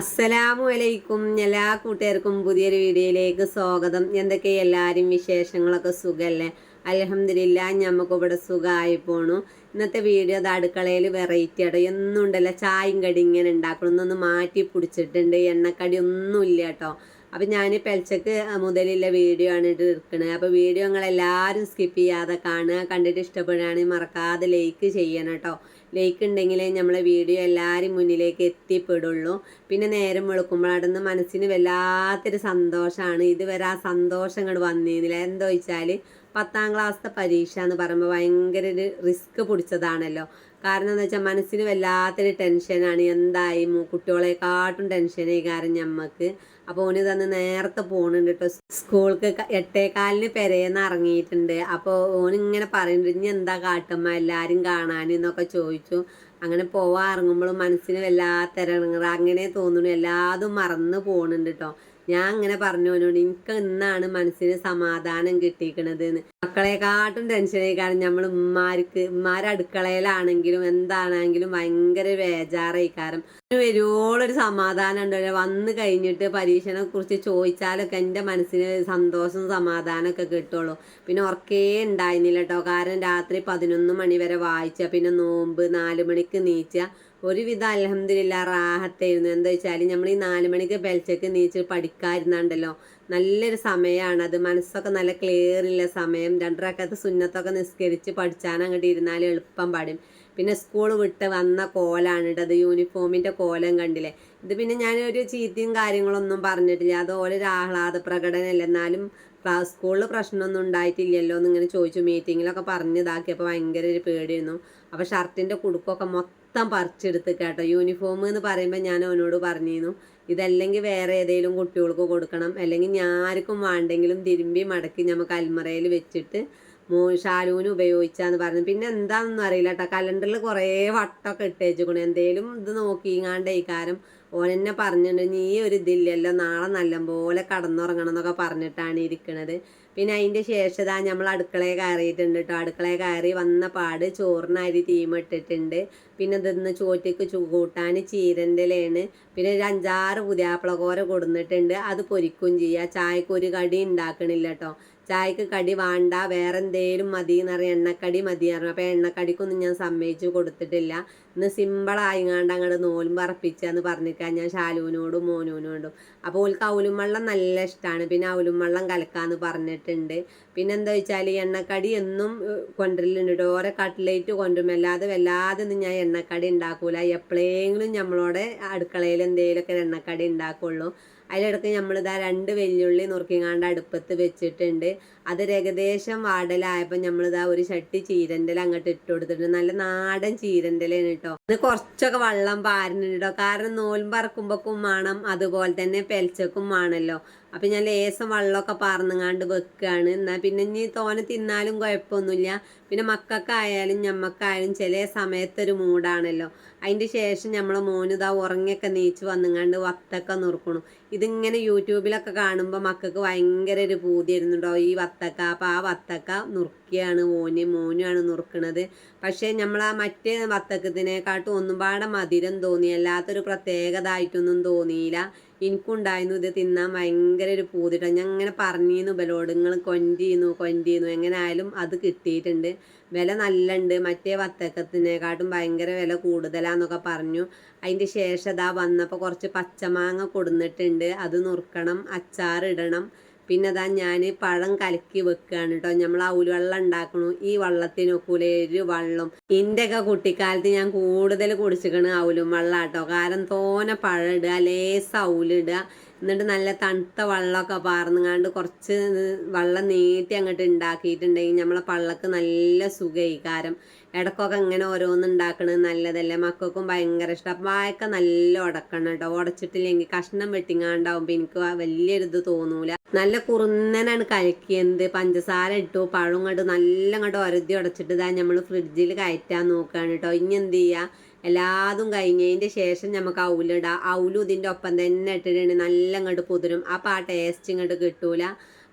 അസ്സലാമു അലൈക്കും എല്ലാ കൂട്ടുകാർക്കും പുതിയൊരു വീഡിയോയിലേക്ക് സ്വാഗതം. എന്തൊക്കെ എല്ലാവരും വിശേഷങ്ങളൊക്കെ സുഖമല്ലേ അലഹമില്ല ഞമ്മക്ക് ഇവിടെ സുഖമായി പോണു. ഇന്നത്തെ വീഡിയോ അത് അടുക്കളയിൽ വെറൈറ്റി ആട്ടോ. എന്നും ഉണ്ടല്ലോ ചായയും കടി ഇങ്ങനെ ഉണ്ടാക്കണം. ഒന്നൊന്ന് മാറ്റി പിടിച്ചിട്ടുണ്ട്. എണ്ണക്കടി ഒന്നുമില്ല കേട്ടോ. അപ്പം ഞാൻ പെൽച്ചക്ക് മുതലുള്ള വീഡിയോ ആണ് എടുക്കുന്നത് അപ്പോൾ വീഡിയോ നിങ്ങളെല്ലാവരും സ്കിപ്പ് ചെയ്യാതെ കാണുക. കണ്ടിട്ട് ഇഷ്ടപ്പെടുകയാണെങ്കിൽ മറക്കാതെ ലൈക്ക് ചെയ്യണം കേട്ടോ. ലൈക്ക് ഉണ്ടെങ്കിലേ നമ്മളെ വീഡിയോ എല്ലാവരും മുന്നിലേക്ക് എത്തിപ്പെടുള്ളൂ. പിന്നെ നേരം വെളുക്കുമ്പോഴാടുന്ന് മനസ്സിന് വല്ലാത്തൊരു സന്തോഷമാണ്. ഇതുവരെ ആ സന്തോഷം ഇങ്ങോട്ട് വന്നിരുന്നില്ല. എന്താ വെച്ചാൽ പത്താം ക്ലാസ്സിലെ പരീക്ഷ എന്ന് പറയുമ്പോൾ ഭയങ്കര ഒരു റിസ്ക് പിടിച്ചതാണല്ലോ. കാരണം എന്താ വെച്ചാൽ മനസ്സിന് വല്ലാത്തൊരു ടെൻഷനാണ് എന്തായി കുട്ടികളെക്കാട്ടും ടെൻഷനായി കാരണം ഞമ്മക്ക്. അപ്പോൾ ഓന് തന്നെ നേരത്തെ പോകുന്നുണ്ട് കേട്ടോ സ്കൂൾക്ക് എട്ടേകാലിന് പെരയെന്ന് ഇറങ്ങിയിട്ടുണ്ട്. അപ്പോൾ ഓൻ ഇങ്ങനെ പറയുന്നുണ്ട് ഇനി എന്താ കാട്ടുമ്പ എല്ലാവരും കാണാൻ എന്നൊക്കെ ചോദിച്ചു. അങ്ങനെ പോവാൻ ഇറങ്ങുമ്പോഴും മനസ്സിന് വല്ലാത്ത ഇറങ്ങുക അങ്ങനെ തോന്നുന്നു എല്ലാതും മറന്നു പോകുന്നുണ്ട് കേട്ടോ ഞാൻ അങ്ങനെ പറഞ്ഞു അവനോട് എനിക്ക് ഇന്നാണ് മനസ്സിന് സമാധാനം കിട്ടിയിരിക്കണത് എന്ന്. മക്കളെക്കാട്ടും ടെൻഷനേക്കാളും നമ്മൾ ഉമ്മാർക്ക് ഉമ്മാരെ അടുക്കളയിലാണെങ്കിലും എന്താണെങ്കിലും ഭയങ്കര ബേജാറായി. കാരണം വരുവോളൊരു സമാധാനം ഉണ്ടല്ലോ. വന്ന് കഴിഞ്ഞിട്ട് പരീക്ഷനെ കുറിച്ച് ചോദിച്ചാലൊക്കെ എന്റെ മനസ്സിന് സന്തോഷം സമാധാനമൊക്കെ കിട്ടുള്ളൂ. പിന്നെ ഉറക്കേ ഉണ്ടായിരുന്നില്ല കേട്ടോ കാരണം രാത്രി പതിനൊന്ന് മണി വരെ വായിച്ച. പിന്നെ നോമ്പ് നാല് മണിക്ക് നീച്ച. ഒരുവിധം അലഹമില്ല റാഹത്തായിരുന്നു. എന്താ വെച്ചാൽ നമ്മൾ ഈ നാല് മണിക്ക് ബെൽച്ചക്ക് നീച്ച് പഠിക്കാതിരുന്നുണ്ടല്ലോ നല്ലൊരു സമയമാണ് അത് മനസ്സൊക്കെ നല്ല ക്ലിയർ ഉള്ള സമയം. രണ്ടരക്കത്ത് സുന്നത്തൊക്കെ നിസ്കരിച്ച് പഠിച്ചാൻ അങ്ങോട്ട് ഇരുന്നാൽ എളുപ്പം പാടും. പിന്നെ സ്കൂൾ വിട്ട് വന്ന കോലാണ് ഇട്ടത് യൂണിഫോമിന്റെ കോലം കണ്ടില്ലേ? ഇത് പിന്നെ ഞാൻ ഒരു ചീത്തയും കാര്യങ്ങളൊന്നും പറഞ്ഞിട്ടില്ല. അത് ഓരോ ആഹ്ലാദ പ്രകടനമല്ല എന്നാലും ക്ലാസ് സ്കൂളിൽ പ്രശ്നമൊന്നും ഉണ്ടായിട്ടില്ലല്ലോ എന്ന് ഇങ്ങനെ ചോദിച്ചു. മീറ്റിങ്ങിലൊക്കെ പറഞ്ഞിതാക്കിയപ്പോൾ ഭയങ്കര ഒരു പേടിയായിരുന്നു. അപ്പോൾ ഷർട്ടിന്റെ കുടുക്കൊക്കെ മൊത്തം പറിച്ചെടുത്ത് കേട്ടോ. യൂണിഫോം എന്ന് പറയുമ്പോൾ ഞാൻ അവനോട് പറഞ്ഞിരുന്നു ഇതല്ലെങ്കിൽ വേറെ ഏതെങ്കിലും കുട്ടികൾക്ക് കൊടുക്കണം. അല്ലെങ്കിൽ ഞാർക്കും വേണ്ടെങ്കിലും തിരുമ്പി മടക്കി നമുക്ക് അൽമറയിൽ വെച്ചിട്ട് മോ ഷാലൂന് ഉപയോഗിച്ചാന്ന് പറഞ്ഞു. പിന്നെ എന്താണെന്നൊന്നും അറിയില്ല കേട്ടോ. കലണ്ടറിൽ കുറേ വട്ടമൊക്കെ ഇട്ടേച്ചുക്കണു. എന്തേലും ഇത് നോക്കിങ്ങാണ്ട് ഓൻ ഓനെന്നെ പറഞ്ഞിട്ടുണ്ട് നീ ഒരു ഇതില്ലല്ലോ നാളെ നല്ലപോലെ കടന്നുറങ്ങണം എന്നൊക്കെ പറഞ്ഞിട്ടാണ് ഇരിക്കണത്. പിന്നെ അതിന്റെ ശേഷം ഇതാ നമ്മൾ അടുക്കളയിൽ കയറിയിട്ടുണ്ട് കേട്ടോ അടുക്കളയിൽ കയറി വന്ന പാട് ചോറിനരി തീമിട്ടിട്ടുണ്ട് പിന്നെ ഇതിന്ന് ചോറ്റക്ക് കൂട്ടാൻ ചീരന്റെ പിന്നെ ഒരു അഞ്ചാറ് പുതിയാപ്പിളകോര കൊടുന്നിട്ടുണ്ട്. അത് പൊരിക്കും ചെയ്യുക ചായക്ക് ഒരു കടി ഉണ്ടാക്കണില്ല കേട്ടോ ചായക്ക് കടി വേണ്ട. വേറെ എന്തേലും മതി എന്ന് പറയാം എണ്ണക്കടി മതി പറഞ്ഞു. അപ്പോൾ എണ്ണക്കടിക്കൊന്നും ഞാൻ സമ്മതിച്ചു കൊടുത്തിട്ടില്ല. ഇന്ന് സിമ്പിളായിങ്ങാണ്ട് അങ്ങോട്ട് നോലും പറപ്പിച്ചാന്ന് പറഞ്ഞിരിക്കാൻ ഞാൻ ശാലുവിനോടും മോനുവിനോടും. അപ്പോൾ ഓൾക്ക് അവലും വെള്ളം നല്ല ഇഷ്ടമാണ് പിന്നെ അവലും വെള്ളം കലക്കാന്ന് പറഞ്ഞിട്ടുണ്ട് പിന്നെ എന്താ വെച്ചാൽ എണ്ണക്കടി എന്നും കൊണ്ടുവരലുണ്ട് കേട്ടോ ഓരോ കട്ട്ലേറ്റ് കൊണ്ടുവരും അല്ലാതെ വല്ലാതെ ഒന്നും ഞാൻ എണ്ണക്കടി ഉണ്ടാക്കൂല എപ്പോഴെങ്കിലും നമ്മളോടെ അടുക്കളയിൽ എന്തെങ്കിലുമൊക്കെ എണ്ണക്കടി ഉണ്ടാക്കുള്ളൂ അതിലിടക്ക് നമ്മളിതാ രണ്ട് വെല്ലുള്ളി നുറുക്കിങ്ങാണ്ട് അടുപ്പത്ത് വെച്ചിട്ടുണ്ട്. അത് ഏകദേശം വാടലായപ്പോൾ നമ്മളിതാ ഒരു ചട്ടി ചീരന്റെ അങ്ങോട്ട് ഇട്ട് കൊടുത്തിട്ടുണ്ട്. നല്ല നാടൻ ചീരന്റെലാണ് കേട്ടോ അത് കുറച്ചൊക്കെ വെള്ളം പാരുന്നുണ്ട് കേട്ടോ കാരണം നോലും പറക്കുമ്പോക്കും വേണം അതുപോലെ തന്നെ പെൽച്ചക്കും വേണമല്ലോ അപ്പം ഞാൻ ലേസം വെള്ളമൊക്കെ പാർന്നുങ്ങാണ്ട് വെക്കുകയാണ് എന്നാൽ പിന്നെ ഇനി തോനെ തിന്നാലും കുഴപ്പമൊന്നുമില്ല പിന്നെ മക്കൾക്കായാലും ഞമ്മക്കായാലും ചില സമയത്തൊരു മൂടാണല്ലോ. അതിന്റെ ശേഷം നമ്മളെ മോനിതാ ഉറങ്ങിയൊക്കെ നീച്ച് വന്നുങ്ങാണ്ട് വത്തൊക്കെ നുറുക്കണു. ഇതിങ്ങനെ യൂട്യൂബിലൊക്കെ കാണുമ്പോൾ മക്കൾക്ക് ഭയങ്കര ഒരു പൂതിയായിരുന്നുണ്ടോ ഈ വത്തക്ക അപ്പോൾ ആ വത്തക്ക നുറുക്കിയാണ് മോന് മോനുമാണ് നുറുക്കണത്. പക്ഷേ നമ്മൾ ആ മറ്റേ വത്തക്കത്തിനെക്കാട്ടും ഒന്നും പാടെ മധുരം തോന്നി അല്ലാത്തൊരു പ്രത്യേകത ആയിട്ടൊന്നും തോന്നിയില്ല. എനിക്കുണ്ടായിരുന്നു ഇത് തിന്നാൻ ഭയങ്കര ഒരു പൂതിട്ടാണ് ഞാൻ അങ്ങനെ പറഞ്ഞിരുന്നു ബലോട് നിങ്ങൾ കൊണ്ടിരുന്നു കൊണ്ടിരുന്നു. എങ്ങനെ ആയാലും അത് കിട്ടിയിട്ടുണ്ട്. വില നല്ല ഉണ്ട് മറ്റേ വത്തക്കത്തിനെക്കാട്ടും ഭയങ്കര വില കൂടുതലാന്നൊക്കെ പറഞ്ഞു. അതിന്റെ ശേഷം ഇതാ വന്നപ്പോൾ കുറച്ച് പച്ചമാങ്ങ കൊടുന്നിട്ടുണ്ട്. അത് നുറുക്കണം അച്ചാറിടണം. പിന്നെ അതാ ഞാൻ പഴം കലക്കി വെക്കുകയാണ് കേട്ടോ നമ്മൾ ഔലുവെള്ളം ഉണ്ടാക്കണു. ഈ വെള്ളത്തിനൊക്കൂല ഒരു വെള്ളം. എന്റെയൊക്കെ കുട്ടിക്കാലത്ത് ഞാൻ കൂടുതൽ കുടിച്ചിക്കണ് ആവലും വെള്ളം കേട്ടോ കാരണം തോനെ പഴം ഇടുക ലേസ് അവലിടുക എന്നിട്ട് നല്ല തണുത്ത വെള്ളമൊക്കെ പാർന്നുങ്ങാണ്ട് കുറച്ച് വെള്ളം നീട്ടി അങ്ങോട്ട് ഉണ്ടാക്കിയിട്ടുണ്ടെങ്കിൽ നമ്മളെ പള്ളക്ക് നല്ല സുഖമായി കാരം ഇടക്കൊക്കെ ഇങ്ങനെ ഓരോന്ന് ഉണ്ടാക്കണത് നല്ലതല്ലേ. മക്കൾക്കും ഭയങ്കര ഇഷ്ടം. അപ്പം വായൊക്കെ നല്ല ഉടക്കണം കേട്ടോ ഉടച്ചിട്ടില്ലെങ്കിൽ കഷ്ണം വെട്ടിങ്ങാണ്ടാവുമ്പോൾ എനിക്ക് വലിയൊരിത് തോന്നൂല. നല്ല കുറുന്നനാണ് കഴിക്കുന്നത് പഞ്ചസാര ഇട്ടു പഴം ഇങ്ങോട്ട് നല്ല ഇങ്ങോട്ട് ഒരതി ഉടച്ചിട്ട് ഇതാ നമ്മൾ ഫ്രിഡ്ജിൽ കയറ്റാൻ നോക്കുകയാണ് കേട്ടോ. ഇനി എന്ത് ചെയ്യുക എല്ലാതും കഴിഞ്ഞതിന്റെ ശേഷം നമുക്ക് ഔലിടാം ഔലും ഇതിന്റെ ഒപ്പം തന്നെ ഇട്ടിട്ടുണ്ട്. നല്ല ഇങ്ങോട്ട് പുതിരും. അപ്പം ആ ടേസ്റ്റ് ഇങ്ങോട്ട് കിട്ടൂല.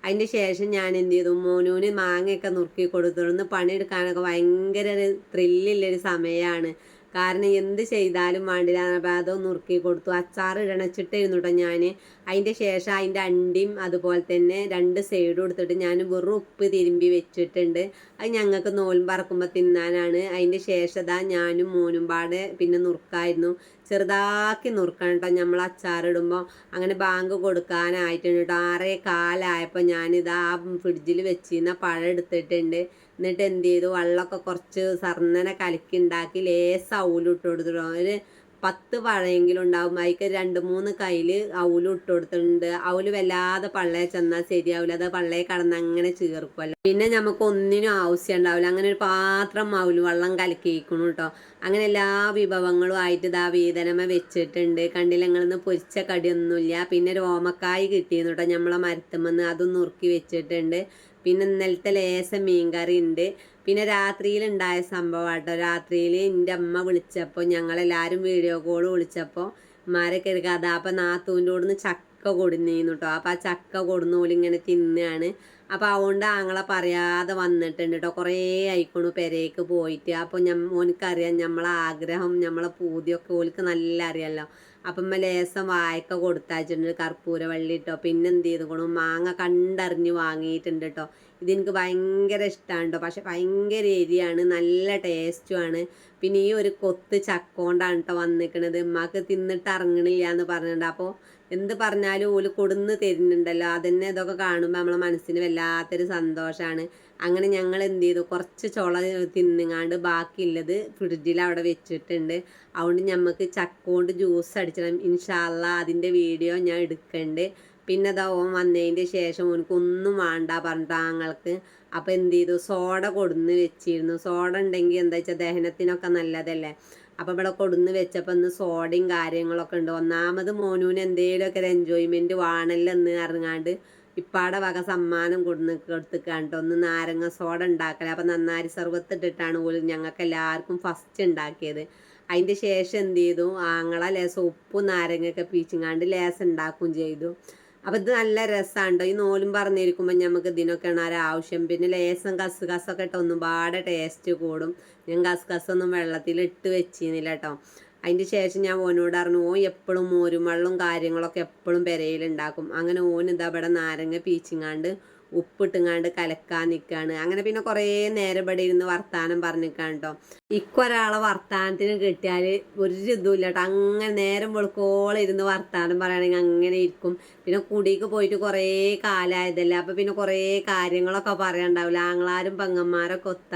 അതിന്റെ ശേഷം ഞാൻ എന്ത് ചെയ്തു? മോനൂന് മാങ്ങയൊക്കെ നുറുക്കി കൊടുത്തു. പണിയെടുക്കാനൊക്കെ ഭയങ്കര ഒരു ത്രില്ലുള്ളൊരു സമയമാണ് കാരണം എന്ത് ചെയ്താലും വേണ്ടില്ല. അപ്പം അത് നുറുക്കി കൊടുത്തു. അച്ചാർ ഇടണച്ചിട്ടായിരുന്നു കേട്ടോ ഞാൻ അതിന്റെ ശേഷം അതിന്റെ അണ്ടിയും അതുപോലെ തന്നെ രണ്ട് സൈഡും എടുത്തിട്ട് ഞാൻ വെറും ഉപ്പ് തിരുമ്പി വെച്ചിട്ടുണ്ട്. അത് ഞങ്ങൾക്ക് നോലും പറക്കുമ്പോൾ തിന്നാനാണ്. അതിന്റെ ശേഷം ഇതാ ഞാനും മോനും പാടെ പിന്നെ നുറുക്കായിരുന്നു. ചെറുതാക്കി നുറുക്കണം കേട്ടോ നമ്മൾ അച്ചാറിടുമ്പോൾ അങ്ങനെ ബാങ്ക് കൊടുക്കാനായിട്ടുണ്ട് കേട്ടോ ആറേ കാലായപ്പോൾ ഞാനിതാ ആ ഫ്രിഡ്ജിൽ വെച്ചിരുന്ന പഴം എടുത്തിട്ടുണ്ട്. എന്നിട്ട് എന്ത് ചെയ്തു? വെള്ളമൊക്കെ കുറച്ച് സർന്നനെ കലക്കി ഉണ്ടാക്കി ലേസ് ഔലിട്ട് കൊടുത്തിട്ടുണ്ട് ഒരു പത്ത് പഴയെങ്കിലും ഉണ്ടാവും. അതിക്ക് രണ്ട് മൂന്ന് കയ്യിൽ ഔൽ ഇട്ട് കൊടുത്തിട്ടുണ്ട്. ഔൽ വല്ലാതെ പള്ളയെ ചെന്നാൽ ശരിയാവില്ല അത് പള്ളയെ കടന്ന് അങ്ങനെ ചേർക്കുമല്ലോ പിന്നെ നമുക്ക് ഒന്നിനും ആവശ്യം ഉണ്ടാവില്ല. അങ്ങനെ ഒരു പാത്രം ഔൽ വെള്ളം കലക്കിയിരിക്കണം കേട്ടോ അങ്ങനെ എല്ലാ വിഭവങ്ങളും ആയിട്ട് ഇതാ വീതനമ വെച്ചിട്ടുണ്ട്. കണ്ടില്ല? ഞങ്ങളിന്ന് പൊരിച്ച കടിയൊന്നുമില്ല. പിന്നെ രോമക്കായ് കിട്ടിയിരുന്നു കേട്ടോ നമ്മളെ മരത്തുമെന്ന് അതും നുറുക്കി വെച്ചിട്ടുണ്ട്. പിന്നെ ഇന്നലത്തെ ലേശം മീൻകറി ഉണ്ട്. പിന്നെ രാത്രിയിൽ ഉണ്ടായ സംഭവം കേട്ടോ രാത്രിയിൽ എന്റെ അമ്മ വിളിച്ചപ്പോൾ ഞങ്ങളെല്ലാവരും വീഡിയോ കോൾ വിളിച്ചപ്പോൾ മാരൊക്കെ എടുക്കുക അതാ അപ്പം നാത്തൂന്റെ കൂടുന്ന് ചക്ക കൊടുന്നിരുന്നു കേട്ടോ അപ്പം ആ ചക്ക കൊടുന്ന പോലെ ഇങ്ങനെ തിന്നാണ്. അപ്പം അതുകൊണ്ട് ആങ്ങളെ പറയാതെ വന്നിട്ടുണ്ട് കേട്ടോ കുറേ ആയിക്കോണു പെരേക്ക് പോയിട്ട്. അപ്പോൾ ഞ ഓനിക്കറിയാം നമ്മളെ ആഗ്രഹം നമ്മളെ പൂതിയൊക്കെ ഓലിക്ക് നല്ല അറിയാമല്ലോ അപ്പം ലേസം വായക്ക കൊടുത്തയച്ചിട്ടുണ്ട് കർപ്പൂര വള്ളി കേട്ടോ പിന്നെ എന്ത് ചെയ്തു മാങ്ങ കണ്ടറിഞ്ഞ് വാങ്ങിയിട്ടുണ്ട് കേട്ടോ ഇതെനിക്ക് ഭയങ്കര ഇഷ്ടമാണ് കേട്ടോ പക്ഷെ ഭയങ്കര എരിയാണ് നല്ല ടേസ്റ്റുമാണ് പിന്നെ ഈ ഒരു കൊത്ത് ചക്കോണ്ടാണ് കേട്ടോ വന്നിരിക്കണത് ഉമ്മാക്ക് തിന്നിട്ട് ഇറങ്ങണില്ല എന്ന് പറഞ്ഞിട്ടുണ്ട്. അപ്പോൾ എന്ത് പറഞ്ഞാലും ഓൽ കൊടുന്ന് തരുന്നുണ്ടല്ലോ. അതന്നെ ഇതൊക്കെ കാണുമ്പോൾ നമ്മളെ മനസ്സിന് വല്ലാത്തൊരു സന്തോഷമാണ് അങ്ങനെ ഞങ്ങൾ എന്ത് ചെയ്തു? കുറച്ച് ചുള തിന്നുങ്ങാണ്ട് ബാക്കിയുള്ളത് ഫ്രിഡ്ജിൽ അവിടെ വെച്ചിട്ടുണ്ട്. അതുകൊണ്ട് ഞമ്മക്ക് ചക്ക കൊണ്ട് ജ്യൂസ് അടിച്ചണം. ഇൻഷാല്ല അതിന്റെ വീഡിയോ ഞാൻ എടുക്കണ്ട്. പിന്നെ അതാ ഓൻ വന്നതിന്റെ ശേഷം ഓനക്ക് ഒന്നും വേണ്ട പറഞ്ഞിട്ട് ആങ്ങൾക്ക്. അപ്പോൾ എന്ത് ചെയ്തു? സോഡ കൊടുന്ന് വെച്ചിരുന്നു. സോഡ ഉണ്ടെങ്കിൽ എന്താ വെച്ചാൽ ദഹനത്തിനൊക്കെ നല്ലതല്ലേ? അപ്പോൾ ഇവിടെ കൊടുന്ന് വെച്ചപ്പോൾ ഇന്ന് സോഡയും കാര്യങ്ങളൊക്കെ ഉണ്ട്. ഒന്നാമത് മോനൂന് എന്തെങ്കിലുമൊക്കെ ഒരു എൻജോയ്മെന്റ് വേണമല്ലോ എന്ന് ഇറങ്ങാണ്ട് ഇപ്പാടെ വക സമ്മാനം കൊടുന്ന് കൊടുത്തിക്കാണ്ട് ഒന്ന് നാരങ്ങ സോഡ ഉണ്ടാക്കല. അപ്പം നന്നാരി സർവത്ത് ഇട്ടിട്ടാണ് പോലും ഞങ്ങൾക്ക് എല്ലാവർക്കും ഫസ്റ്റ് ഉണ്ടാക്കിയത്. അതിന്റെ ശേഷം എന്ത് ചെയ്തു? ആങ്ങള ലേസം ഉപ്പും നാരങ്ങയൊക്കെ പീച്ചിങ്ങാണ്ട് ലേസം ഉണ്ടാക്കുകയും ചെയ്തു. അപ്പം ഇത് നല്ല രസമുണ്ടോ ഈ നോലും പറഞ്ഞിരിക്കുമ്പോൾ നമുക്ക് ഇതിനൊക്കെയാണ് ഒരു ആവശ്യം. പിന്നെ ലേസം കസ് കസൊക്കെ ഇട്ട് ഒന്നും പാടെ ടേസ്റ്റ് കൂടും. ഞാൻ കസ് കസൊന്നും വെള്ളത്തിൽ ഇട്ട് വെച്ചിരുന്നില്ല കേട്ടോ അതിന്റെ ശേഷം ഞാൻ ഓനോട് പറഞ്ഞു ഓൻ എപ്പോഴും മോരും വെള്ളവും കാര്യങ്ങളൊക്കെ എപ്പോഴും പെരയിലുണ്ടാക്കും അങ്ങനെ ഓൻ ഇതാ ഇവിടെ നാരങ്ങ പീച്ചിങ്ങാണ്ട് ഉപ്പിട്ടുങ്ങാണ്ട് കലക്കാൻ നിൽക്കുകയാണ് അങ്ങനെ പിന്നെ കുറേ നേരം ഇവിടെ ഇരുന്ന് വർത്താനം പറഞ്ഞിരിക്കാൻ കേട്ടോ ഇക്കൊരാളെ വർത്താനത്തിന് കിട്ടിയാൽ ഒരു ഇതുമില്ല കേട്ടോ. അങ്ങനെ നേരം വെളുക്കോളം ഇരുന്ന് വർത്താനം പറയുകയാണെങ്കിൽ അങ്ങനെ ഇരിക്കും. പിന്നെ കുടിക്ക് പോയിട്ട് കുറേ കാലമായതല്ലേ അപ്പം പിന്നെ കുറേ കാര്യങ്ങളൊക്കെ പറയാനുണ്ടാവില്ല. ആങ്ങളാരും പെങ്ങന്മാരൊക്കെ ഒത്ത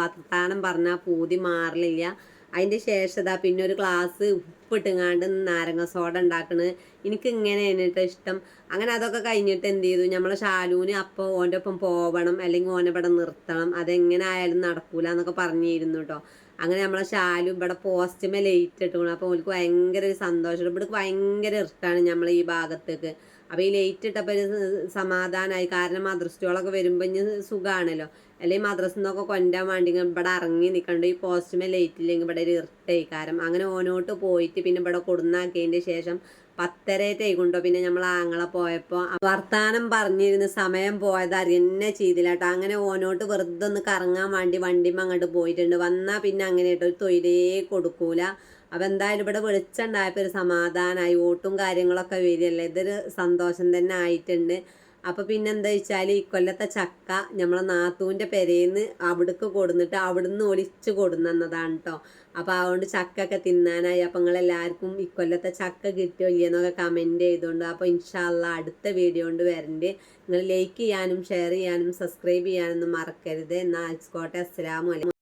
വർത്താനം പറഞ്ഞാൽ പൂതി മാറില്ല അതിന്റെ ശേഷം പിന്നെ ഒരു ഗ്ലാസ് ഉപ്പിട്ടുങ്ങാണ്ട് നാരങ്ങ സോഡ ഉണ്ടാക്കണ്. എനിക്ക് ഇങ്ങനെ കേട്ടോ ഇഷ്ടം. അങ്ങനെ അതൊക്കെ കഴിഞ്ഞിട്ട് എന്ത് ചെയ്തു? നമ്മളെ ഷാലൂന് അപ്പോൾ ഓന്റെ ഒപ്പം പോവണം അല്ലെങ്കിൽ ഓനെ ഇവിടെ നിർത്തണം. അതെങ്ങനെ ആയാലും നടക്കൂല എന്നൊക്കെ പറഞ്ഞിരുന്നു കേട്ടോ. അങ്ങനെ നമ്മളെ ഷാലു ഇവിടെ പോസ്റ്റുമേ ലേറ്റ് ഇട്ടുകൊണ്ട് അപ്പോൾ ഓൾക്ക് ഭയങ്കര ഒരു സന്തോഷം. ഇവിടെ ഭയങ്കര ഇഷ്ടമാണ് നമ്മൾ ഈ ഭാഗത്തേക്ക്. അപ്പോൾ ഈ ലേറ്റ് ഇട്ടപ്പോൾ ഒരു സമാധാനമായി കാരണം മദ്രസ്റ്റുകളൊക്കെ വരുമ്പോൾ ഇനി സുഖമാണല്ലോ അല്ലെങ്കിൽ മദ്രസിൽ നിന്നൊക്കെ കൊണ്ടാൻ വേണ്ടി ഇവിടെ ഇറങ്ങി നിൽക്കണ്ട ഈ പോസ്റ്റുമേ ലേറ്റ് ഇല്ലെങ്കിൽ ഇവിടെ ഒരു ഇറിട്ടായി കാരണം അങ്ങനെ ഓനോട്ട് പോയിട്ട് പിന്നെ ഇവിടെ കൊടുന്നാക്കിയതിന്റെ ശേഷം പത്തരയായിട്ടായി കൊണ്ടോ പിന്നെ നമ്മൾ ആങ്ങളെ പോയപ്പോൾ വർത്താനം പറഞ്ഞിരുന്ന് സമയം പോയത് അറിയന്നെ ചെയ്തില്ല കേട്ടോ. അങ്ങനെ ഓനോട്ട് വെറുതെ ഒന്ന് കറങ്ങാൻ വേണ്ടി വണ്ടിമ്മ അങ്ങോട്ട് പോയിട്ടുണ്ട്. വന്നാൽ പിന്നെ അങ്ങനെ കേട്ടോ. ഒരു തൊയിലേ കൊടുക്കൂല. അപ്പം എന്തായാലും ഇവിടെ വെളിച്ചുണ്ടായപ്പോൾ ഒരു സമാധാനമായി ഓട്ടും കാര്യങ്ങളൊക്കെ വരികയല്ലേ. ഇതൊരു സന്തോഷം തന്നെ ആയിട്ടുണ്ട്. അപ്പോൾ പിന്നെ എന്താ വെച്ചാൽ ഈ കൊല്ലത്തെ ചക്ക നമ്മളെ നാത്തൂന്റെ പെരേന്ന് അവിടേക്ക് കൊടുന്നിട്ട് അവിടുന്ന് ഒലിച്ച് കൊടുന്നതാണ് കേട്ടോ അപ്പോൾ അതുകൊണ്ട് ചക്കൊക്കെ തിന്നാനായി. അപ്പം നിങ്ങളെല്ലാവർക്കും കൊല്ലത്തെ ചക്ക കിട്ടിയോ ഇല്ലെന്നൊക്കെ കമന്റ് ചെയ്തുകൊണ്ട് അപ്പോൾ ഇൻഷാല്ല അടുത്ത വീഡിയോ കൊണ്ട് വരണ്ട്. നിങ്ങൾ ലൈക്ക് ചെയ്യാനും ഷെയർ ചെയ്യാനും സബ്സ്ക്രൈബ് ചെയ്യാനൊന്നും മറക്കരുത്. എന്നാൽ ആയിക്കോട്ടെ. അസ്സലാമു അലൈക്കും